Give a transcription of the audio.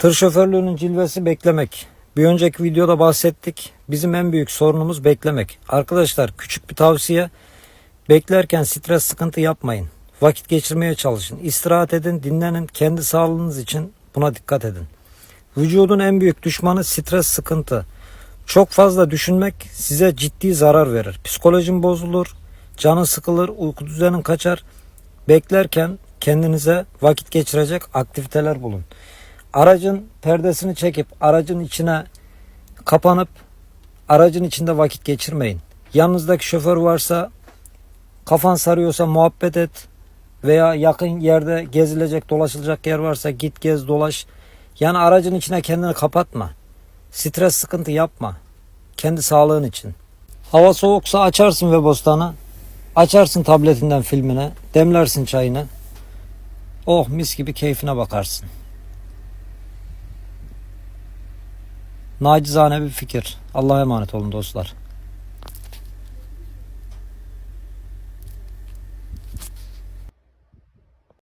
Tır şoförlüğünün cilvesi beklemek. Bir önceki videoda bahsettik. Bizim en büyük sorunumuz beklemek. Arkadaşlar küçük bir tavsiye. Beklerken stres sıkıntı yapmayın. Vakit geçirmeye çalışın. İstirahat edin, dinlenin. Kendi sağlığınız için buna dikkat edin. Vücudun en büyük düşmanı stres sıkıntı. Çok fazla düşünmek size ciddi zarar verir. Psikolojin bozulur, canın sıkılır, uyku düzenin kaçar. Beklerken kendinize vakit geçirecek aktiviteler bulun. Aracın perdesini çekip aracın içine kapanıp aracın içinde vakit geçirmeyin. Yanınızdaki şoför varsa kafan sarıyorsa muhabbet et veya yakın yerde gezilecek dolaşılacak yer varsa git gez dolaş. Yani aracın içine kendini kapatma. Stres sıkıntı yapma. Kendi sağlığın için. Hava soğuksa açarsın web Açarsın tabletinden filmine. Demlersin çayını. Oh mis gibi keyfine bakarsın. Nacizane bir fikir. Allah'a emanet olun dostlar.